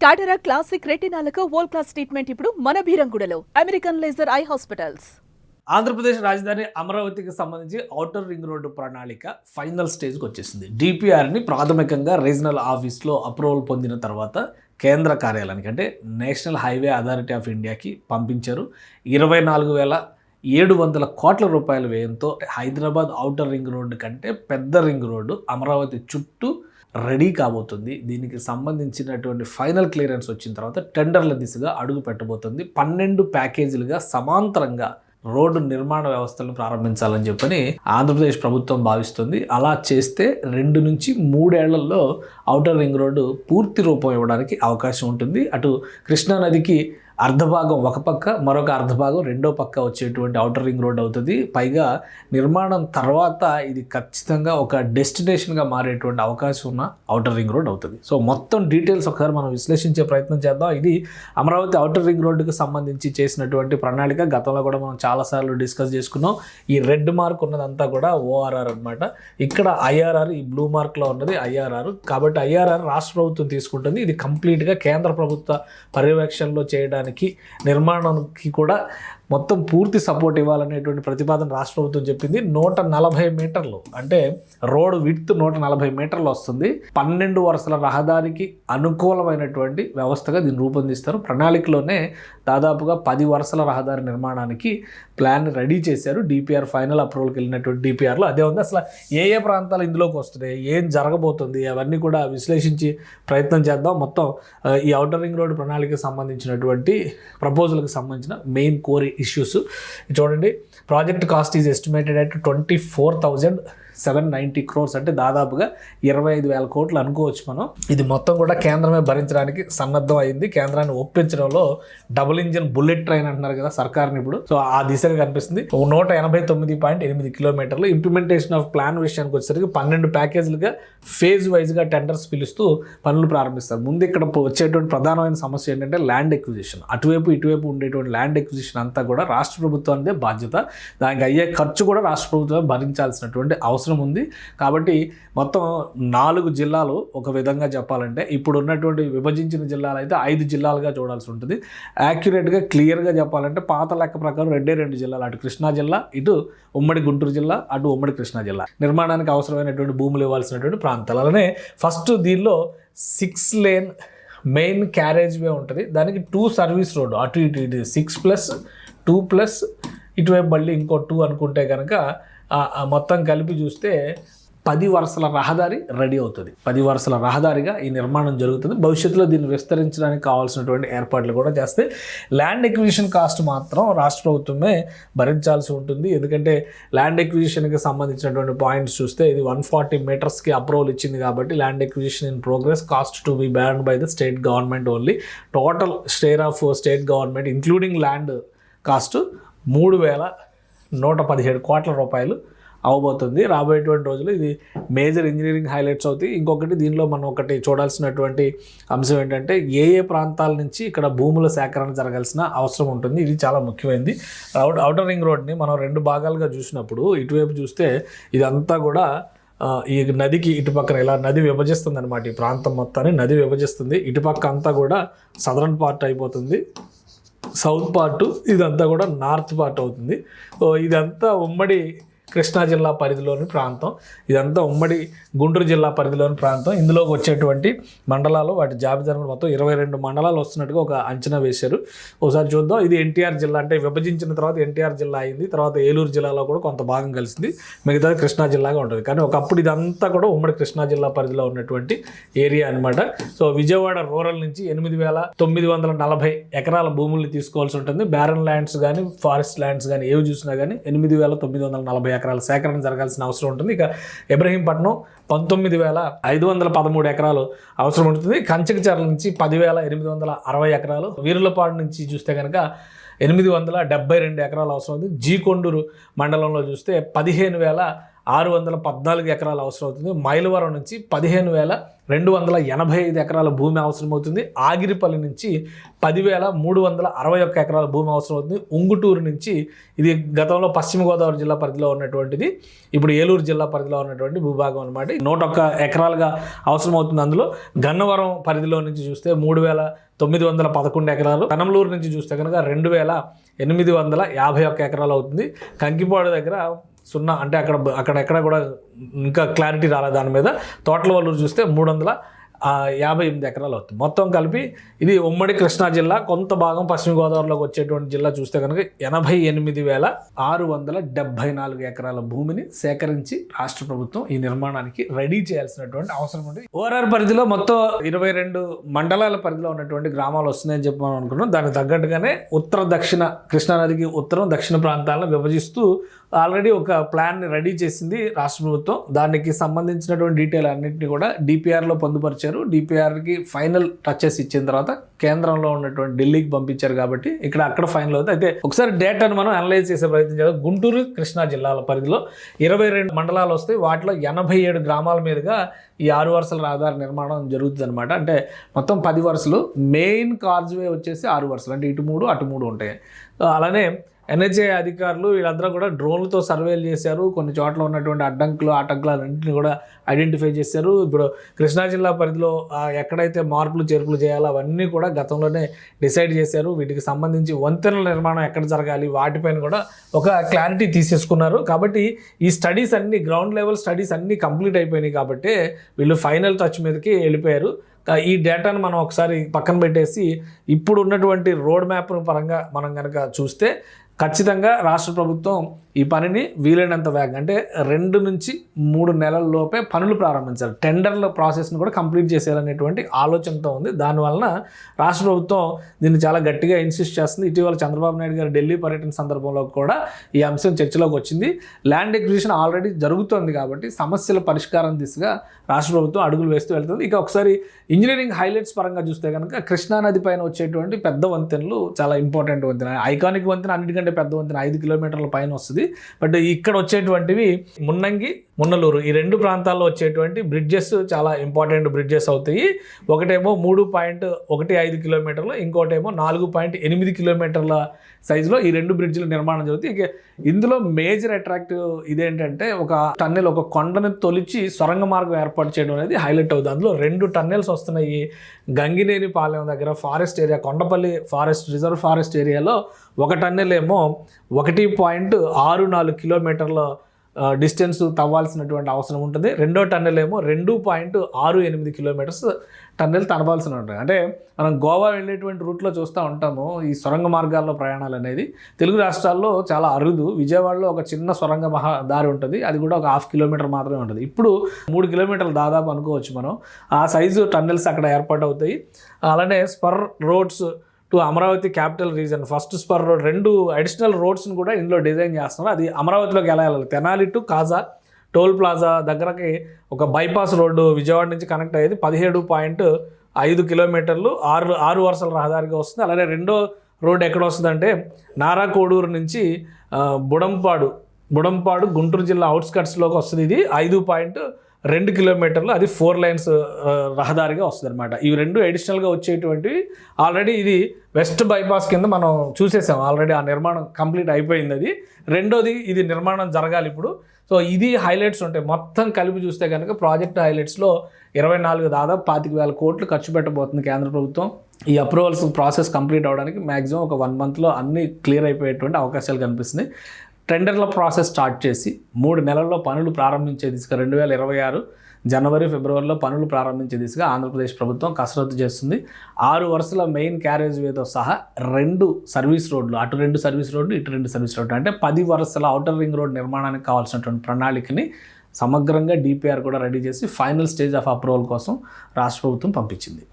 టాటరా classic రెటినాలకు world class treatment ఇప్పుడు మన బీరంగుడలో American laser eye hospitals Andhra Pradesh రాజధాని అమరావతికి సంబంధించి ఔటర్ రింగ్ రోడ్డు ప్రణాళిక ఫైనల్ స్టేజ్కి వచ్చేసింది. డిపిఆర్ని ప్రాథమికంగా రీజనల్ ఆఫీస్లో అప్రూవల్ పొందిన తర్వాత కేంద్ర కార్యాలయానికి అంటే నేషనల్ హైవే అథారిటీ ఆఫ్ ఇండియాకి పంపించారు. ఇరవై నాలుగు వేల ఏడు వందల కోట్ల రూపాయల వ్యయంతో హైదరాబాద్ ఔటర్ రింగ్ రోడ్డు కంటే పెద్ద రింగ్ రోడ్డు అమరావతి చుట్టూ రెడీ కాబోతుంది. దీనికి సంబంధించినటువంటి ఫైనల్ క్లియరెన్స్ వచ్చిన తర్వాత టెండర్ల దిశగా అడుగు పెట్టబోతుంది. పన్నెండు ప్యాకేజీలుగా సమాంతరంగా రోడ్డు నిర్మాణ వ్యవస్థలను ప్రారంభించాలని చెప్పని ఆంధ్రప్రదేశ్ ప్రభుత్వం భావిస్తుంది. అలా చేస్తే రెండు నుంచి మూడేళ్ళలో ఔటర్ రింగ్ రోడ్డు పూర్తి రూపం ఇవ్వడానికి అవకాశం ఉంటుంది. అటు కృష్ణా నదికి అర్ధభాగం ఒక పక్క మరొక అర్ధభాగం రెండో పక్క వచ్చేటువంటి అవుటర్ రింగ్ రోడ్ అవుతుంది. పైగా నిర్మాణం తర్వాత ఇది ఖచ్చితంగా ఒక డెస్టినేషన్గా మారేటువంటి అవకాశం ఉన్న అవుటర్ రింగ్ రోడ్ అవుతుంది. సో మొత్తం డీటెయిల్స్ ఒకసారి మనం విశ్లేషించే ప్రయత్నం చేద్దాం. ఇది అమరావతి అవుటర్ రింగ్ రోడ్డుకు సంబంధించి చేసినటువంటి ప్రణాళిక. గతంలో కూడా మనం చాలాసార్లు డిస్కస్ చేసుకున్నాం. ఈ రెడ్ మార్క్ ఉన్నదంతా కూడా ఓఆర్ఆర్ అనమాట ఇక్కడ ఐఆర్ఆర్ ఈ బ్లూ మార్క్లో ఉన్నది ఐఆర్ఆర్ కాబట్టి ఐఆర్ఆర్ రాష్ట్ర ప్రభుత్వం తీసుకుంటుంది. ఇది కంప్లీట్గా కేంద్ర ప్రభుత్వ పర్యవేక్షణలో చేయడానికి నిర్మాణానికి కూడా మొత్తం పూర్తి సపోర్ట్ ఇవ్వాలనేటువంటి ప్రతిపాదన రాష్ట్ర ప్రభుత్వం చెప్పింది. నూట నలభై మీటర్లు. అంటే రోడ్డు విడ్త్ నూట నలభై మీటర్లు వస్తుంది. పన్నెండు వరుసల రహదారికి అనుకూలమైనటువంటి వ్యవస్థగా దీన్ని రూపొందిస్తారు. ప్రణాళికలోనే దాదాపుగా పది వరుసల రహదారి నిర్మాణానికి ప్లాన్ రెడీ చేశారు. డిపిఆర్ ఫైనల్ అప్రూవల్కి వెళ్ళినటువంటి డిపిఆర్లో అదే ఉంది. అసలు ఏ ఏ ప్రాంతాలు ఇందులోకి వస్తున్నాయి? ఏం జరగబోతుంది? అవన్నీ కూడా విశ్లేషించి ప్రయత్నం చేద్దాం. మొత్తం ఈ అవుటర్ రింగ్ రోడ్ ప్రణాళికకి సంబంధించినటువంటి ప్రపోజల్కి సంబంధించిన మెయిన్ కోరి ఇష్యూస్ చూడండి project cost is estimated at twenty four thousand seven ninety crores అంటే దాదాపుగా ఇరవై ఐదు వేల కోట్లు అనుకోవచ్చు మనం. ఇది మొత్తం కూడా కేంద్రమే భరించడానికి సన్నద్ధం అయింది. కేంద్రాన్ని ఒప్పించడంలో డబుల్ ఇంజిన్ బుల్లెట్ ట్రైన్ అంటున్నారు కదా సర్కార్ని ఇప్పుడు. సో ఆ దిశగా కనిపిస్తుంది. నూట ఎనభై తొమ్మిది పాయింట్ ఎనిమిది కిలోమీటర్లు. ఇంప్లిమెంటేషన్ ఆఫ్ ప్లాన్ విషయానికి వచ్చేసరికి పన్నెండు ప్యాకేజీలుగా ఫేజ్ వైజ్గా టెండర్స్ పిలుస్తూ పనులు ప్రారంభిస్తారు. ముందు ఇక్కడ వచ్చేటువంటి ప్రధానమైన సమస్య ఏంటంటే ల్యాండ్ ఎక్విజిషన్ అటువైపు ఇటువైపు ఉండేటువంటి ల్యాండ్ ఎక్విజిషన్ అంతా కూడా రాష్ట్ర ప్రభుత్వానిదే బాధ్యత. దానికి అయ్యే ఖర్చు కూడా రాష్ట్ర ప్రభుత్వం భరించాల్సినటువంటి అవసరం. అవసరం ఉంది. కాబట్టి మొత్తం నాలుగు జిల్లాలు ఒక విధంగా చెప్పాలంటే ఇప్పుడు ఉన్నటువంటి విభజించిన జిల్లాలు అయితే ఐదు జిల్లాలుగా చూడాల్సి ఉంటుంది. యాక్యురేట్గా క్లియర్గా చెప్పాలంటే పాత లెక్క ప్రకారం రెండే రెండు జిల్లాలు. అటు కృష్ణా జిల్లా ఇటు ఉమ్మడి గుంటూరు జిల్లా అటు ఉమ్మడి కృష్ణా జిల్లా. నిర్మాణానికి అవసరమైనటువంటి భూములు ఇవ్వాల్సినటువంటి ప్రాంతాలు అలానే ఫస్ట్ దీనిలో six lane main carriage way ఉంటుంది. దానికి టూ సర్వీస్ రోడ్ అటు ఇటు ఇటు సిక్స్ ప్లస్ టూ ప్లస్ ఇటువైపు మళ్ళీ ఇంకో టూ అనుకుంటే కనుక మొత్తం కలిపి చూస్తే పది వరుసల రహదారి రెడీ అవుతుంది. పది వరుసల రహదారిగా ఈ నిర్మాణం జరుగుతుంది. భవిష్యత్తులో దీన్ని విస్తరించడానికి కావాల్సినటువంటి ఏర్పాట్లు కూడా చేస్తే ల్యాండ్ ఎక్విజిషన్ కాస్ట్ మాత్రం రాష్ట్ర ప్రభుత్వమే భరించాల్సి ఉంటుంది. ఎందుకంటే ల్యాండ్ ఎక్విజిషన్కి సంబంధించినటువంటి పాయింట్స్ చూస్తే ఇది వన్ ఫార్టీ మీటర్స్కి అప్రూవల్ ఇచ్చింది కాబట్టి land acquisition in progress cost to be borne by the state government only total share of state government including land cost మూడు వేల నూట పదిహేడు కోట్ల రూపాయలు అవబోతుంది. రాబోయేటువంటి రోజులు ఇది మేజర్ ఇంజనీరింగ్ హైలైట్స్ అవుతాయి. ఇంకొకటి దీనిలో మనం ఒకటి చూడాల్సినటువంటి అంశం ఏంటంటే ఏ ఏ ప్రాంతాల నుంచి ఇక్కడ భూముల సేకరణ జరగాల్సిన అవసరం ఉంటుంది. ఇది చాలా ముఖ్యమైనది అవుట్ అవుటర్ రింగ్ రోడ్ని మనం రెండు భాగాలుగా చూసినప్పుడు ఇటువైపు చూస్తే ఇదంతా కూడా ఈ నదికి ఇటుపక్కన ఇలా నది విభజిస్తుంది అనమాట ఈ ప్రాంతం మొత్తాన్ని. నది విభజిస్తుంది. ఇటుపక్క అంతా కూడా సదరన్ పార్ట్ అయిపోతుంది. సౌత్ పార్ట్ ఇదంతా కూడా నార్త్ పార్ట్ అవుతుంది. ఇదంతా ఉమ్మడి కృష్ణా జిల్లా పరిధిలోని ప్రాంతం. ఇదంతా ఉమ్మడి గుంటూరు జిల్లా పరిధిలోని ప్రాంతం. ఇందులోకి వచ్చేటువంటి మండలాలు వాటి జాబితాను మొత్తం ఇరవై రెండు మండలాలు వస్తున్నట్టుగా ఒక అంచనా వేశారు. ఒకసారి చూద్దాం. ఇది ఎన్టీఆర్ జిల్లా అంటే విభజించిన తర్వాత ఎన్టీఆర్ జిల్లా అయింది తర్వాత ఏలూరు జిల్లాలో కూడా కొంత భాగం కలిసింది. మిగతా కృష్ణా జిల్లాగా ఉంటుంది. కానీ ఒకప్పుడు ఇదంతా కూడా ఉమ్మడి కృష్ణా జిల్లా పరిధిలో ఉన్నటువంటి ఏరియా అనమాట సో విజయవాడ రూరల్ నుంచి ఎనిమిది వేల తొమ్మిది వందల నలభై ఎకరాల భూముల్ని తీసుకోవాల్సి ఉంటుంది. బ్యారన్ ల్యాండ్స్ కానీ ఫారెస్ట్ ల్యాండ్స్ కానీ ఏవి చూసినా కానీ ఎనిమిది వేల తొమ్మిది వందల నలభై ఎకరాల సేకరణ జరగాల్సిన అవసరం ఉంటుంది. ఇక ఇబ్రహీంపట్నం పంతొమ్మిది వేల ఐదు వందల పదమూడు ఎకరాలు అవసరం ఉంటుంది. కంచకచర్ల నుంచి పదివేల ఎనిమిది వందల అరవై ఎకరాలు వీరులపాడు నుంచి చూస్తే కనుక ఎనిమిది వందల డెబ్బై రెండు ఎకరాలు అవసరం ఉంది జీకొండూరు మండలంలో చూస్తే పదిహేను వేల ఆరు వందల పద్నాలుగు ఎకరాలు అవసరం అవుతుంది. మైలవరం నుంచి పదిహేను వేల రెండు వందల ఎనభై ఐదు ఎకరాల భూమి అవసరం అవుతుంది. ఆగిరిపల్లి నుంచి పదివేల మూడు వందల అరవై ఒక్క ఎకరాల భూమి అవసరం అవుతుంది. ఉంగుటూరు నుంచి ఇది గతంలో పశ్చిమ గోదావరి జిల్లా పరిధిలో ఉన్నటువంటిది. ఇప్పుడు ఏలూరు జిల్లా పరిధిలో ఉన్నటువంటి భూభాగం అనమాట నూట ఒక్క ఎకరాలుగా అవసరం అవుతుంది అందులో. గన్నవరం పరిధిలో నుంచి చూస్తే మూడు వేల తొమ్మిది వందల పదకొండు ఎకరాలు. కనంలూరు నుంచి చూస్తే కనుక రెండు వేల ఎనిమిది వందల యాభై ఒక్క ఎకరాలు అవుతుంది. కంకిపాడు దగ్గర సున్నా అంటే అక్కడ అక్కడ ఎక్కడ కూడా ఇంకా క్లారిటీ రాలేదు దాని మీద. తోటల వల్లూరు చూస్తే మూడు వందల యాభై ఎనిమిది ఎకరాలు అవుతుంది. మొత్తం కలిపి ఇది ఉమ్మడి కృష్ణా జిల్లా కొంత భాగం పశ్చిమ గోదావరిలోకి వచ్చేటువంటి జిల్లా చూస్తే కనుక ఎనభై ఎనిమిది వేల ఆరు వందల డెబ్బై నాలుగు ఎకరాల భూమిని సేకరించి రాష్ట్ర ప్రభుత్వం ఈ నిర్మాణానికి రెడీ చేయాల్సినటువంటి అవసరం ఉంది. ఓఆర్ఆర్ పరిధిలో మొత్తం ఇరవై రెండు మండలాల పరిధిలో ఉన్నటువంటి గ్రామాలు వస్తున్నాయని చెప్పి మనం అనుకున్నాం దానికి తగ్గట్టుగానే ఉత్తర దక్షిణ కృష్ణానదికి ఉత్తరం దక్షిణ ప్రాంతాలను విభజిస్తూ ఆల్రెడీ ఒక ప్లాన్ని రెడీ చేసింది రాష్ట్ర ప్రభుత్వం. దానికి సంబంధించినటువంటి డీటెయిల్ అన్నింటినీ కూడా డిపిఆర్లో పొందుపరిచారు. డిపిఆర్కి ఫైనల్ టచెస్ ఇచ్చిన తర్వాత కేంద్రంలో ఉన్నటువంటి ఢిల్లీకి పంపించారు కాబట్టి ఇక్కడ అక్కడ ఫైనల్ అవుతుంది. అయితే ఒకసారి డేటాను మనం అనలైజ్ చేసే ప్రయత్నం చేద్దాం. గుంటూరు కృష్ణా జిల్లాల పరిధిలో ఇరవై రెండు మండలాలు వస్తాయి. వాటిలో ఎనభై ఏడు గ్రామాల మీదుగా ఈ ఆరు వరుసల రహదారి నిర్మాణం జరుగుతుంది అనమాట అంటే మొత్తం పది వరుసలు. మెయిన్ కార్జ్వే వచ్చేసి ఆరు వరుసలు. అంటే ఇటు మూడు అటు మూడు ఉంటాయి. అలానే ఎన్హెచ్ఏ అధికారులు వీళ్ళందరూ కూడా డ్రోన్లతో సర్వేలు చేశారు. కొన్ని చోట్ల ఉన్నటువంటి అడ్డంకులు ఆటంకులు అన్నింటిని కూడా ఐడెంటిఫై చేశారు. ఇప్పుడు కృష్ణా జిల్లా పరిధిలో ఎక్కడైతే మార్పులు చేర్పులు చేయాలో అవన్నీ కూడా గతంలోనే డిసైడ్ చేశారు. వీటికి సంబంధించి వంతెనల నిర్మాణం ఎక్కడ జరగాలి వాటిపైన కూడా ఒక క్లారిటీ తీసేసుకున్నారు. కాబట్టి ఈ స్టడీస్ అన్ని గ్రౌండ్ లెవెల్ స్టడీస్ అన్నీ కంప్లీట్ అయిపోయినాయి కాబట్టి వీళ్ళు ఫైనల్ టచ్ మీదకి వెళ్ళిపోయారు. ఈ డేటాను మనం ఒకసారి పక్కన పెట్టేసి ఇప్పుడు ఉన్నటువంటి రోడ్ మ్యాప్ పరంగా మనం కనుక చూస్తే ఖచ్చితంగా రాష్ట్ర ప్రభుత్వం ఈ పనిని వీలైనంత వేగంగా అంటే రెండు నుంచి మూడు నెలల లోపే పనులు ప్రారంభించారు టెండర్ల ప్రాసెస్ని కూడా కంప్లీట్ చేసేయాలనేటువంటి ఆలోచనతో ఉంది. దానివలన రాష్ట్ర ప్రభుత్వం దీన్ని చాలా గట్టిగా ఇన్సిస్ట్ చేస్తుంది. ఇటీవల చంద్రబాబు నాయుడు గారు ఢిల్లీ పర్యటన సందర్భంలో కూడా ఈ అంశం చర్చలోకి వచ్చింది. ల్యాండ్ ఎక్విజిషన్ ఆల్రెడీ జరుగుతోంది కాబట్టి సమస్యల పరిష్కారం దిశగా రాష్ట్ర ప్రభుత్వం అడుగులు వేస్తూ వెళ్తుంది. ఇక ఒకసారి ఇంజనీరింగ్ హైలైట్స్ పరంగా చూస్తే కనుక కృష్ణా నది పైన వచ్చేటువంటి పెద్ద వంతెనలు చాలా ఇంపార్టెంట్ వంతెన. ఐకానిక్ వంతెన అన్నిటికంటే పెద్ద వంతెన ఐదు కిలోమీటర్ల పైన వస్తుంది. బట్ ఇక్కడ వచ్చేటువంటివి మున్నంగి మున్నలూరు. ఈ రెండు ప్రాంతాల్లో వచ్చేటువంటి బ్రిడ్జెస్ చాలా ఇంపార్టెంట్ బ్రిడ్జెస్ అవుతాయి. ఒకటేమో మూడు పాయింట్ ఒకటి ఐదు కిలోమీటర్లు ఇంకోటేమో నాలుగు పాయింట్ ఎనిమిది కిలోమీటర్ల సైజులో ఈ రెండు బ్రిడ్జ్ల నిర్మాణం జరుగుతుంది ఇక ఇందులో మేజర్ అట్రాక్టివ్ ఇదేంటంటే ఒక టన్నెల్ ఒక కొండని తొలిచి సొరంగ మార్గం ఏర్పాటు చేయడం అనేది హైలైట్ అవుతుంది. అందులో రెండు టన్నెల్స్ వస్తున్నాయి. గంగినేని పాలెం దగ్గర forest area Kondapalli forest reserve forest ఏరియాలో ఒక టన్నెల్ ఏమో ఒకటి పాయింట్ ఆరు నాలుగు కిలోమీటర్ల డిస్టెన్స్ తవ్వాల్సినటువంటి అవసరం ఉంటుంది. రెండో టన్నెల్ ఏమో రెండు పాయింట్ ఆరు ఎనిమిది కిలోమీటర్స్ టన్నెల్ తడవాల్సి ఉంటుంది. అంటే మనం గోవా వెళ్ళేటువంటి రూట్లో చూస్తూ ఉంటాము ఈ సొరంగ మార్గాల్లో ప్రయాణాలు అనేది. తెలుగు రాష్ట్రాల్లో చాలా అరుదు. విజయవాడలో ఒక చిన్న సొరంగ మహా దారి ఉంటుంది. అది కూడా ఒక హాఫ్ కిలోమీటర్ మాత్రమే ఉంటుంది. ఇప్పుడు మూడు కిలోమీటర్లు దాదాపు అనుకోవచ్చు మనం. ఆ సైజు టన్నెల్స్ అక్కడ ఏర్పాటు అవుతాయి అలానే spur roads to Amaravati capital region first spur road రెండు అడిషనల్ రోడ్స్ని కూడా ఇందులో డిజైన్ చేస్తున్నారు. అది అమరావతిలోకి ఎలా వెళ్ళాలి? Tenali to Kaza toll plaza దగ్గరకి ఒక బైపాస్ రోడ్డు విజయవాడ నుంచి కనెక్ట్ అయ్యేది పదిహేడు పాయింట్ ఐదు కిలోమీటర్లు ఆరు ఆరు వరుసల రహదారిగా వస్తుంది. అలాగే రెండో రోడ్ ఎక్కడ వస్తుందంటే నారా కోడూరు నుంచి బుడంపాడు బుడంపాడు గుంటూరు జిల్లా అవుట్స్కట్స్లోకి వస్తుంది. ఇది ఐదు పాయింట్ రెండు కిలోమీటర్లు అది ఫోర్ లైన్స్ రహదారిగా వస్తుంది అనమాట ఇవి రెండు అడిషనల్గా వచ్చేటువంటివి ఆల్రెడీ ఇది వెస్ట్ బైపాస్ కింద మనం చూసేసాం. ఆల్రెడీ ఆ నిర్మాణం కంప్లీట్ అయిపోయింది అది. రెండోది ఇది నిర్మాణం జరగాలి ఇప్పుడు. సో ఇది హైలైట్స్ ఉంటాయి. మొత్తం కలిపి చూస్తే కనుక ప్రాజెక్ట్ హైలైట్స్లో ఇరవై నాలుగు దాదాపు పాతిక వేల కోట్లు ఖర్చు పెట్టబోతుంది కేంద్ర ప్రభుత్వం. ఈ అప్రూవల్స్ ప్రాసెస్ కంప్లీట్ అవ్వడానికి మ్యాక్సిమం ఒక వన్ మంత్లో అన్ని క్లియర్ అయిపోయేటువంటి అవకాశాలు కనిపిస్తున్నాయి. టెండర్ల ప్రాసెస్ స్టార్ట్ చేసి మూడు నెలల్లో పనులు ప్రారంభించే దిశగా రెండు వేల ఇరవై ఆరు జనవరి ఫిబ్రవరిలో పనులు ప్రారంభించే దిశగా ఆంధ్రప్రదేశ్ ప్రభుత్వం కసరత్తు చేస్తుంది. ఆరు వరుసల మెయిన్ క్యారేజ్ వేతో సహా రెండు సర్వీస్ రోడ్లు అటు రెండు సర్వీస్ రోడ్లు ఇటు రెండు సర్వీస్ రోడ్లు. అంటే పది వరుసల అవుటర్ రింగ్ రోడ్ నిర్మాణానికి కావాల్సినటువంటి ప్రణాళికని సమగ్రంగా డిపిఆర్ కూడా రెడీ చేసి ఫైనల్ స్టేజ్ ఆఫ్ అప్రూవల్ కోసం రాష్ట్ర ప్రభుత్వం పంపించింది.